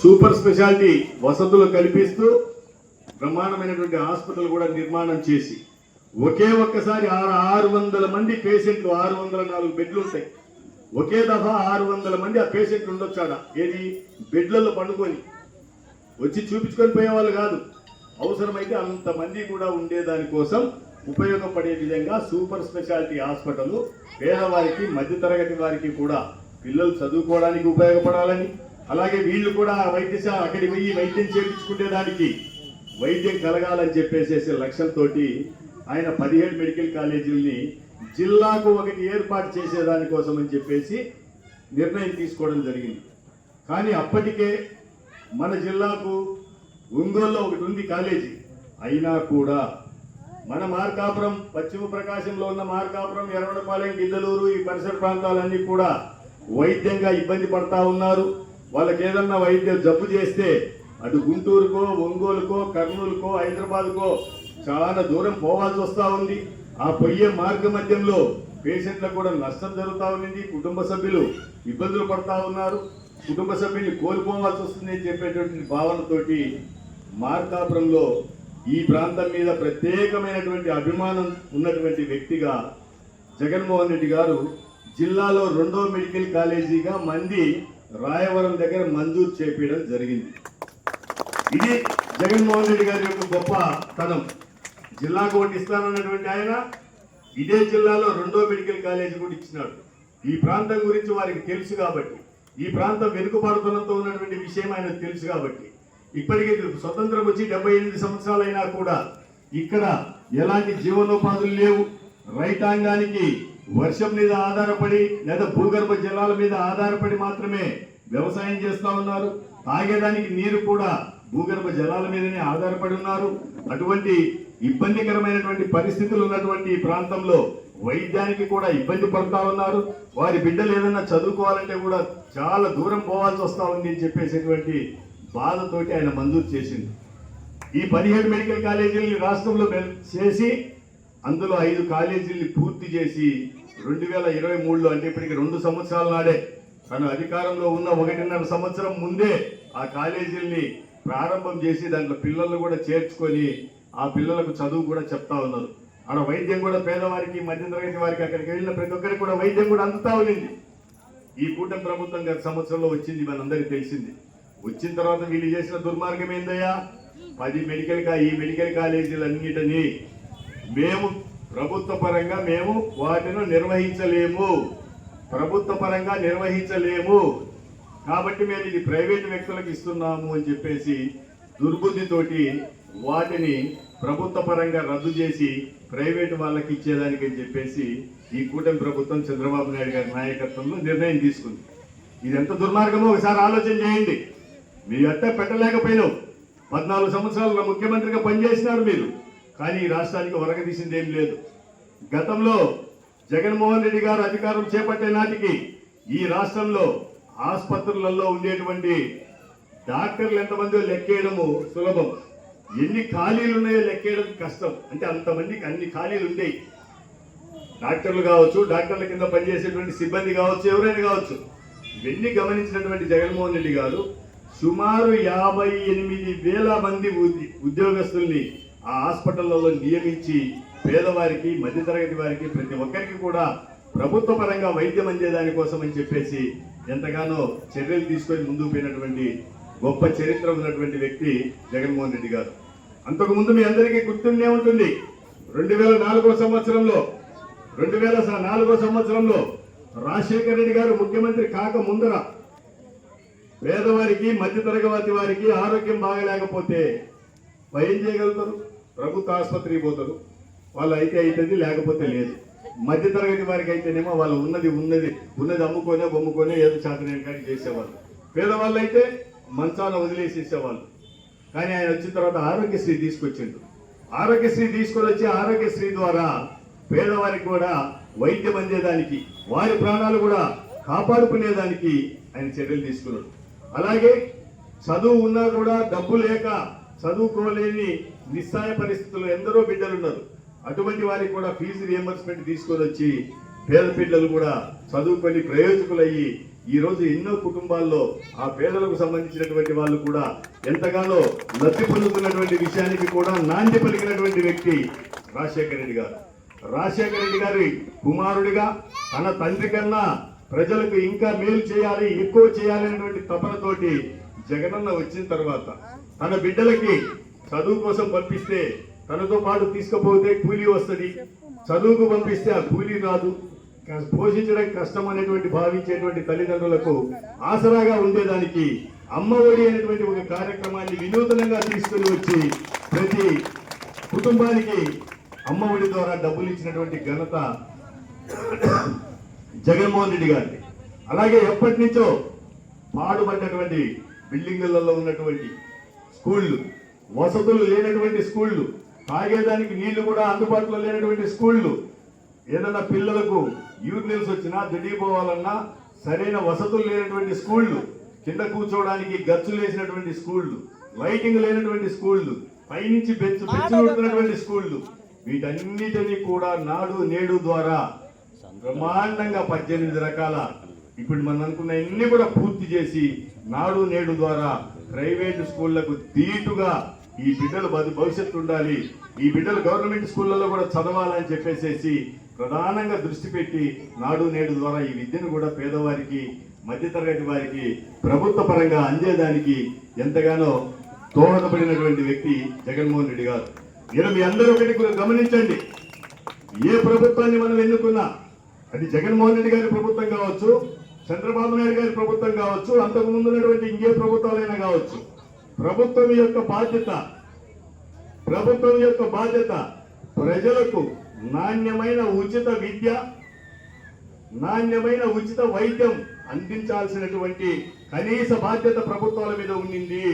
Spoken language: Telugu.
సూపర్ స్పెషాలిటీ వసతులు కల్పిస్తూ బ్రహ్మాండమైనటువంటి హాస్పిటల్ కూడా నిర్మాణం చేసి ఒకే ఒక్కసారి ఆరు ఆరు వందల మంది పేషెంట్లు ఆరు వందల నాలుగు బెడ్లు ఉంటాయి. ఒకే దఫా ఆరు వందల మంది ఆ పేషెంట్లు ఉండొచ్చాడ ఏది? బెడ్లలో పండుకొని. వచ్చి చూపించుకొని పోయేవాళ్ళు కాదు. అవసరమైతే అంతమంది కూడా ఉండేదాని కోసం ఉపయోగపడే విధంగా సూపర్ స్పెషాలిటీ హాస్పిటల్ పేదవారికి మధ్యతరగతి వారికి కూడా పిల్లలు చదువుకోవడానికి ఉపయోగపడాలని అలాగే వీళ్ళు కూడా వైద్యశాల అక్కడికి పోయి వైద్యం చేయించుకునే దానికి వైద్యం కలగాలని చెప్పేసేసి లక్ష్యంతోటి ఆయన పదిహేడు మెడికల్ కాలేజీలని జిల్లాకు ఒకటి ఏర్పాటు చేసేదానికోసం అని చెప్పేసి నిర్ణయం తీసుకోవడం జరిగింది. కానీ అప్పటికే మన జిల్లాకు ఒంగోలులో ఒకటి ఉంది కాలేజీ. అయినా కూడా మన మార్కాపురం పశ్చిమ ప్రకాశంలో ఉన్న మార్కాపురం ఎర్రవడపాలెం గిద్దలూరు ఈ పరిసర ప్రాంతాలన్నీ కూడా వైద్యంగా ఇబ్బంది పడతా ఉన్నారు. వాళ్ళకి ఏదన్నా వైద్యం జబ్బు చేస్తే అటు గుంటూరుకో ఒంగోలుకో కర్నూలుకో హైదరాబాద్కో చాలా దూరం పోవాల్సి వస్తూ ఉంది. ఆ పొయ్యే మార్గ మధ్యంలో పేషెంట్లకు కూడా నష్టం జరుగుతూ ఉంది కుటుంబ సభ్యులు ఇబ్బందులు పడతా ఉన్నారు. కుటుంబ సభ్యుల్ని కోల్పోవాల్సి వస్తుంది అని చెప్పేటువంటి భావనతోటి మార్కాపురంలో ఈ ప్రాంతం మీద ప్రత్యేకమైనటువంటి అభిమానం ఉన్నటువంటి వ్యక్తిగా జగన్మోహన్ రెడ్డి గారు జిల్లాలో రెండో మెడికల్ కాలేజీగా మంది రాయవరం దగ్గర మంజూరు చేపించడం జరిగింది. ఇది జగన్మోహన్ రెడ్డి గారి యొక్క గొప్ప తనం. జిల్లాకు ఒకటి ఇస్తానన్నటువంటి ఆయన ఇదే జిల్లాలో రెండో మెడికల్ కాలేజీ కూడా ఇచ్చినాడు. ఈ ప్రాంతం గురించి వారికి తెలుసు కాబట్టి ఈ ప్రాంతం వెనుకబడుతున్నతో ఉన్నటువంటి విషయం ఆయన తెలుసు కాబట్టి ఇప్పటికే స్వతంత్రం వచ్చి డెబ్బై ఎనిమిది సంవత్సరాలైనా కూడా ఇక్కడ ఎలాంటి జీవనోపాధులు లేవు. రైతాంగానికి వర్షం మీద ఆధారపడి లేదా భూగర్భ జలాల మీద ఆధారపడి మాత్రమే వ్యవసాయం చేస్తూ ఉన్నారు. తాగేదానికి నీరు కూడా భూగర్భ జలాల మీదనే ఆధారపడి ఉన్నారు. అటువంటి ఇబ్బందికరమైనటువంటి పరిస్థితులు ఉన్నటువంటి ఈ ప్రాంతంలో వైద్యానికి కూడా ఇబ్బంది పడుతూ ఉన్నారు. వారి బిడ్డలు ఏదన్నా చదువుకోవాలంటే కూడా చాలా దూరం పోవాల్సి వస్తా ఉంది అని చెప్పేసేటువంటి బాధతోటి ఆయన మంజూరు చేసింది ఈ పదిహేడు మెడికల్ కాలేజీలని రాష్ట్రంలో చేసి అందులో ఐదు కాలేజీల్ని పూర్తి చేసి రెండు వేల ఇరవై మూడులో అంటే ఇప్పటికి రెండు సంవత్సరాల నాడే తను అధికారంలో ఉన్న ఒకటిన్నర సంవత్సరం ముందే ఆ కాలేజీల్ని ప్రారంభం చేసి దాంట్లో పిల్లలను కూడా చేర్చుకొని ఆ పిల్లలకు చదువు కూడా చెప్తా ఉన్నారు. ఆడ వైద్యం కూడా పేదవారికి మధ్యతరగతి వారికి అక్కడికి వెళ్ళిన ప్రతి ఒక్కరికి కూడా వైద్యం కూడా అందుతా ఉండింది. ఈ కూటమి ప్రభుత్వం గత సంవత్సరంలో వచ్చింది మనందరికీ తెలిసింది. వచ్చిన తర్వాత వీళ్ళు చేసిన దుర్మార్గం ఏందయ్యా? పది మెడికల్ కా ఈ మెడికల్ కాలేజీలన్నిటినీ మేము ప్రభుత్వ పరంగా మేము వాటిని నిర్వహించలేము. ప్రభుత్వ పరంగా నిర్వహించలేము. కాబట్టి మేము ఇది ప్రైవేట్ వ్యక్తులకు ఇస్తున్నాము అని చెప్పేసి దుర్బుద్ధితోటి వాటిని ప్రభుత్వ పరంగా రద్దు చేసి ప్రైవేట్ వాళ్ళకి ఇచ్చేదానికి అని చెప్పేసి ఈ కూటమి ప్రభుత్వం చంద్రబాబు నాయుడు గారి నాయకత్వంలో నిర్ణయం తీసుకుంది. ఇది ఎంత దుర్మార్గమో ఒకసారి ఆలోచన చేయండి. మీ అట్ట పెట్టలేకపోయినావు. పద్నాలుగు సంవత్సరాలు ముఖ్యమంత్రిగా పనిచేసినారు మీరు. కానీ ఈ రాష్ట్రానికి వరగదీసింది ఏం లేదు. గతంలో జగన్మోహన్ రెడ్డి గారు అధికారం చేపట్టే నాటికి ఈ రాష్ట్రంలో ఆసుపత్రులలో ఉండేటువంటి డాక్టర్లు ఎంతమందో లెక్కేయడము సులభం. ఎన్ని ఖాళీలు ఉన్నాయో లెక్కేయడం కష్టం. అంటే అంతమందికి అన్ని ఖాళీలు ఉండేవి డాక్టర్లు కావచ్చు డాక్టర్ల కింద పనిచేసేటువంటి సిబ్బంది కావచ్చు ఎవరైనా కావచ్చు. ఇవన్నీ గమనించినటువంటి జగన్మోహన్ రెడ్డి గారు సుమారు యాభై ఎనిమిది వేల మంది ఉద్యోగస్తుల్ని ఆ హాస్పిటల్లో నియమించి పేదవారికి మధ్యతరగతి వారికి ప్రతి ఒక్కరికి కూడా ప్రభుత్వ పరంగా వైద్యం అందేదానికోసం అని చెప్పేసి ఎంతగానో చర్యలు తీసుకొని ముందుకు పోయినటువంటి గొప్ప చరిత్ర ఉన్నటువంటి వ్యక్తి జగన్మోహన్ రెడ్డి గారు. అంతకు ముందు మీ అందరికీ గుర్తుండే ఉంటుంది రెండు వేల నాలుగో సంవత్సరంలో రెండు వేల నాలుగో సంవత్సరంలో రాజశేఖర రెడ్డి గారు ముఖ్యమంత్రి కాక ముందర పేదవారికి మధ్యతరగతి వారికి ఆరోగ్యం బాగలేకపోతే భయం ఏం చేయగలుగుతారు? ప్రభుత్వ ఆసుపత్రికి పోతారు. వాళ్ళు అయితే అవుతుంది లేకపోతే లేదు. మధ్యతరగతి వారికి అయితేనేమో వాళ్ళు ఉన్నది ఉన్నది ఉన్నది అమ్ముకొనే బొమ్ముకొనే ఏదో చేతనే కానీ చేసేవాళ్ళు. పేదవాళ్ళు అయితే మంచాన వదిలేసేసేవాళ్ళు. కానీ ఆయన వచ్చిన తర్వాత ఆరోగ్యశ్రీ తీసుకొచ్చిండు. ఆరోగ్యశ్రీ తీసుకొని వచ్చి ఆరోగ్యశ్రీ ద్వారా పేదవారికి కూడా వైద్యం అందేదానికి వారి ప్రాణాలు కూడా కాపాడుకునేదానికి ఆయన చర్యలు తీసుకున్నాడు. అలాగే చదువు ఉన్నా కూడా డబ్బు లేక చదువుకోలేని నిస్సాయ పరిస్థితుల్లో ఎందరో బిడ్డలు ఉన్నారు అటువంటి వారికి కూడా ఫీజు రియంబర్స్మెంట్ తీసుకొని వచ్చి పేద పిల్లలు కూడా చదువుకొని ప్రయోజకులయ్యి ఈ రోజు ఎన్నో కుటుంబాల్లో ఆ పేదలకు సంబంధించినటువంటి వాళ్ళు కూడా ఎంతగానో లబ్ధి పొందుతున్నటువంటి విషయానికి కూడా నాంది పలికినటువంటి వ్యక్తి రాజశేఖర రెడ్డి గారు. రాజశేఖర రెడ్డి గారి కుమారుడిగా తన తండ్రి కన్నా ప్రజలకు ఇంకా మేలు చేయాలి ఎక్కువ చేయాలి అనేటువంటి తపనతోటి జగనన్న వచ్చిన తర్వాత తన బిడ్డలకి చదువు కోసం పంపిస్తే తనతో పాటు తీసుకుపోతే కూలీ వస్తుంది. చదువుకు పంపిస్తే ఆ కూలీ రాదు. పోషించడానికి పోషించడం కష్టం అనేటువంటి భావించేటువంటి తల్లిదండ్రులకు ఆసరాగా ఉండేదానికి అమ్మ ఒడి అనేటువంటి ఒక కార్యక్రమాన్ని వినూతనంగా తీసుకుని వచ్చి ప్రతి కుటుంబానికి అమ్మ ఒడి ద్వారా డబ్బులు ఇచ్చినటువంటి ఘనత జగన్మోహన్ రెడ్డి గారిది. అలాగే ఎప్పటి నుంచో పాడుపడ్డటువంటి బిల్డింగులలో ఉన్నటువంటి స్కూళ్ళు వసతులు లేనటువంటి స్కూళ్ళు. తాగేదానికి నీళ్ళు కూడా అందుబాటులో లేనటువంటి స్కూళ్ళు. ఏదైనా పిల్లలకు యూరినల్స్ వచ్చినా దిడిపోవాలన్నా సరైన వసతులు లేనటువంటి స్కూళ్ళు. కింద కూర్చోవడానికి గచ్చులు వేసినటువంటి స్కూళ్ళు. లైటింగ్ లేనటువంటి స్కూళ్ళు. పైనుంచి బెచ్చు ఉంటున్నటువంటి స్కూళ్ళు. వీటన్నిటినీ కూడా నాడు నేడు ద్వారా బ్రహ్మాండంగా పద్దెనిమిది రకాల ఇప్పుడు మనం అనుకున్న అన్ని కూడా పూర్తి చేసి నాడు నేడు ద్వారా ప్రైవేట్ స్కూళ్ళకు ధీటుగా ఈ బిడ్డలు భవిష్యత్తు ఉండాలి. ఈ బిడ్డలు గవర్నమెంట్ స్కూళ్ళలో కూడా చదవాలని చెప్పేసేసి ప్రధానంగా దృష్టి పెట్టి నాడు నేడు ద్వారా ఈ విద్యను కూడా పేదవారికి మధ్యతరగతి వారికి ప్రభుత్వ పరంగా అందేదానికి ఎంతగానో దోహదపడినటువంటి వ్యక్తి జగన్మోహన్ రెడ్డి గారు. నేను మీ అందరూ ఒకటి గమనించండి. ఏ ప్రభుత్వాన్ని మనం ఎన్నుకున్నా అది జగన్మోహన్ రెడ్డి గారి ప్రభుత్వం కావచ్చు చంద్రబాబు నాయుడు గారి ప్రభుత్వం కావచ్చు అంతకు ముందున్నటువంటి ఇంకే ప్రభుత్వాలైనా కావచ్చు. ప్రభుత్వం యొక్క బాధ్యత ప్రభుత్వం యొక్క బాధ్యత ప్రజలకు నాణ్యమైన ఉచిత విద్య నాణ్యమైన ఉచిత వైద్యం అందించాల్సినటువంటి కనీస బాధ్యత ప్రభుత్వాల మీద ఉండింది.